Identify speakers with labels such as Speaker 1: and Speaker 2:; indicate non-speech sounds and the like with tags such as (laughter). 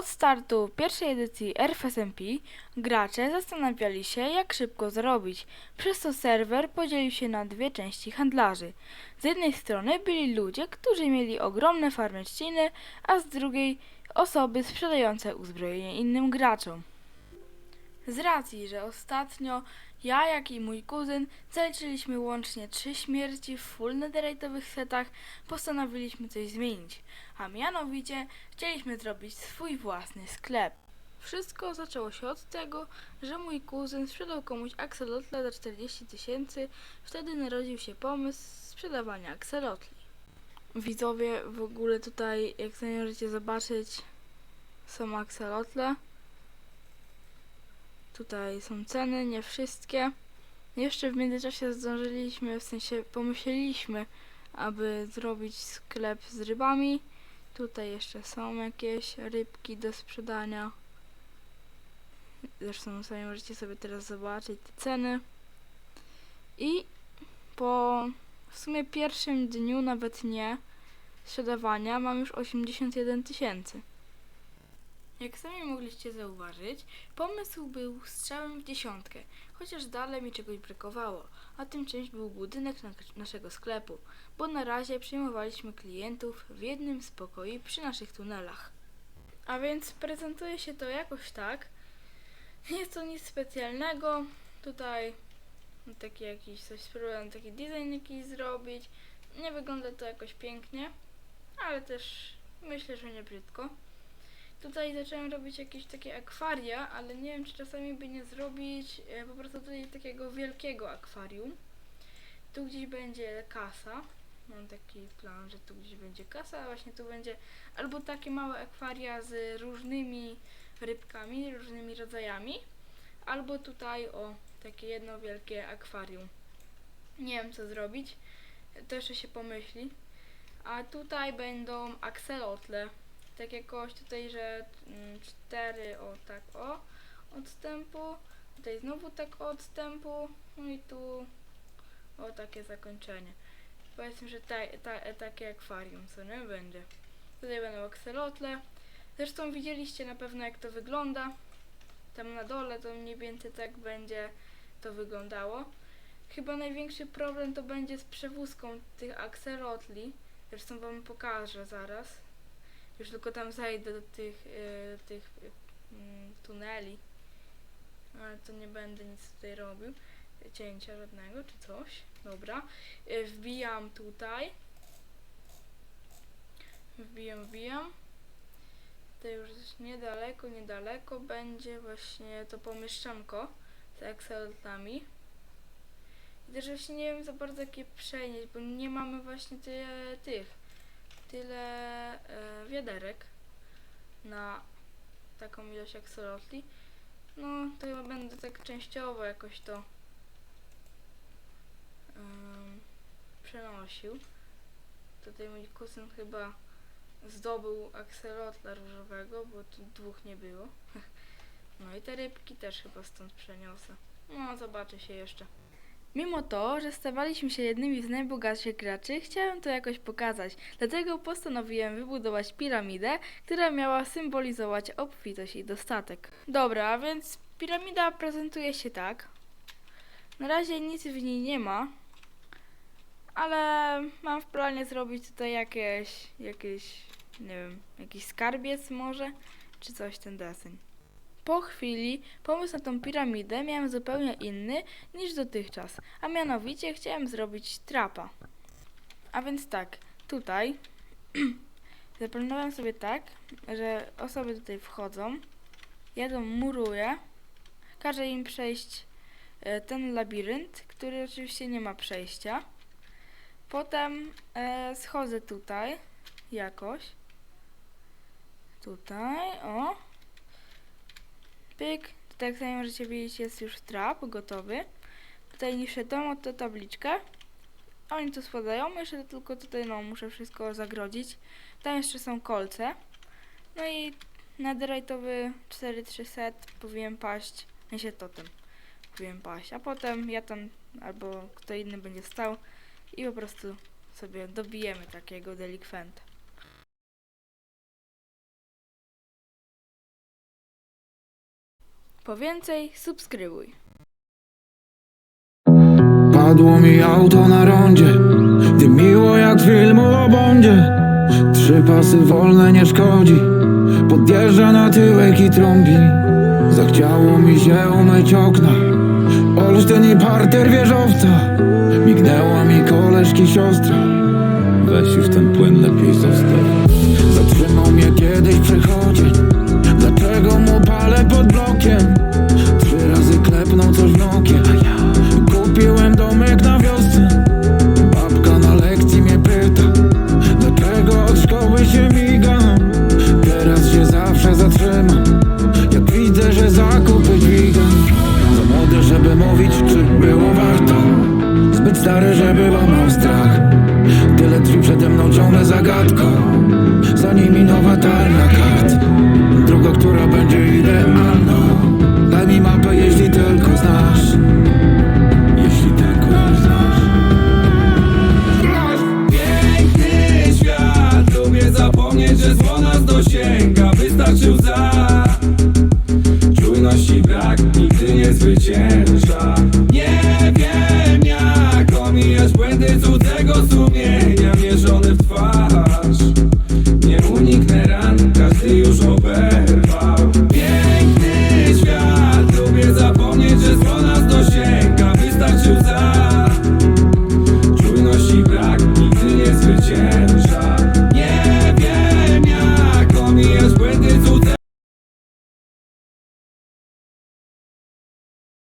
Speaker 1: Od startu pierwszej edycji RFSMP gracze zastanawiali się, jak szybko zarobić. Przez to serwer podzielił się na dwie części handlarzy. Z jednej strony byli ludzie, którzy mieli ogromne farmy trzciny, a z drugiej osoby sprzedające uzbrojenie innym graczom. Z racji, że ostatnio ja, jak i mój kuzyn zaliczyliśmy łącznie trzy śmierci w full netherite'owych setach, postanowiliśmy coś zmienić, a mianowicie chcieliśmy zrobić swój własny sklep. Wszystko zaczęło się od tego, że mój kuzyn sprzedał komuś akselotla za 40 tysięcy, wtedy narodził się pomysł sprzedawania akselotli. Widzowie, w ogóle tutaj, jak możecie zobaczyć, są akselotle. Tutaj są ceny, nie wszystkie. Jeszcze w międzyczasie zdążyliśmy, w sensie pomyśleliśmy, aby zrobić sklep z rybami. Tutaj jeszcze są jakieś rybki do sprzedania. Zresztą sami możecie sobie teraz zobaczyć te ceny. I po w sumie pierwszym dniu, nawet nie, sprzedawania mam już 81 tysięcy. Jak sami mogliście zauważyć, pomysł był strzałem w dziesiątkę, chociaż dalej mi czegoś brakowało, a tym czymś był budynek na naszego sklepu, bo na razie przyjmowaliśmy klientów w jednym z pokoi przy naszych tunelach. A więc prezentuje się to jakoś tak. Nie jest to nic specjalnego. Tutaj taki jakiś coś spróbowałem taki design jakiś zrobić. Nie wygląda to jakoś pięknie, ale też myślę, że nie brzydko. Tutaj zacząłem robić jakieś takie akwaria, ale nie wiem, czy czasami by nie zrobić e, po prostu tutaj takiego wielkiego akwarium. Tu gdzieś będzie kasa. Mam taki plan, że tu gdzieś będzie kasa, a właśnie tu będzie albo takie małe akwaria z różnymi rybkami, różnymi rodzajami, albo tutaj o takie jedno wielkie akwarium. Nie wiem co zrobić, to jeszcze się pomyśli. A tutaj będą akselotle tak jakoś tutaj, że mm, cztery o tak o odstępu, tutaj znowu tak o odstępu, no i tu o takie zakończenie. Powiedzmy, że ta, ta, takie akwarium, co nie będzie. Tutaj będą akselotle. Zresztą widzieliście na pewno jak to wygląda. Tam na dole to mniej więcej tak będzie to wyglądało. Chyba największy problem to będzie z przewózką tych akselotli. Zresztą wam pokażę zaraz. Już tylko tam zajdę do tych, e, tych e, mm, tuneli. Ale to nie będę nic tutaj robił. Cięcia żadnego czy coś. Dobra. E, wbijam tutaj. Wbijam, wbijam. Tutaj już niedaleko, niedaleko będzie właśnie to pomieszczanko z Exceltami. I też właśnie nie wiem za bardzo jakie przenieść, bo nie mamy właśnie tych e, wiaderek na taką ilość aksolotli. No, to chyba będę tak częściowo jakoś to em, przenosił. Tutaj mój kuzyn chyba zdobył akselotla różowego, bo tu dwóch nie było. (laughs) No i te rybki też chyba stąd przeniosę. No, zobaczę się jeszcze. Mimo to, że stawaliśmy się jednymi z najbogatszych graczy, chciałem to jakoś pokazać, dlatego postanowiłem wybudować piramidę, która miała symbolizować obfitość i dostatek. Dobra, więc piramida prezentuje się tak. Na razie nic w niej nie ma, ale mam w planie zrobić tutaj jakieś, jakieś, nie wiem, jakiś skarbiec może, czy coś ten deseń. Po chwili pomysł na tą piramidę miałem zupełnie inny niż dotychczas, a mianowicie chciałem zrobić trapa. A więc tak, tutaj (clears throat) zaplanowałem sobie tak, że osoby tutaj wchodzą, jadą muruję, każę im przejść e, ten labirynt, który oczywiście nie ma przejścia. Potem e, schodzę tutaj jakoś. Tutaj, o. Pyk. Tutaj jak sami możecie widzieć jest już trap gotowy. Tutaj niższe tą oto tabliczkę. Oni tu spadają, jeszcze tylko tutaj no muszę wszystko zagrodzić. Tam jeszcze są kolce. No i netherite'owy 4-3 set powinien paść, nie się totem powinien paść. A potem ja tam albo kto inny będzie stał i po prostu sobie dobijemy takiego delikwenta. Po więcej subskrybuj.
Speaker 2: Padło mi auto na rondzie Gdy miło jak filmu o Bondzie. Trzy pasy wolne nie szkodzi Podjeżdża na tyłek i trąbi. Zachciało mi się umyć okna Olsztyn i parter wieżowca. Mignęła mi koleżki siostra. Weź już ten płyn lepiej zostaw. Zatrzymał mnie kiedyś przechodzień Dlaczego mu palę pod blokiem talia kart. Druga, która będzie idealną Daj mi mapę, jeśli tylko znasz. Jeśli tylko znasz.
Speaker 3: Piękny świat, lubię zapomnieć, że zło nas dosięga. Wystarczy łza Czujności brak, nigdy nie zwycięża. Nie wiem jak omijać błędy cudzego sumienia. Mierzony w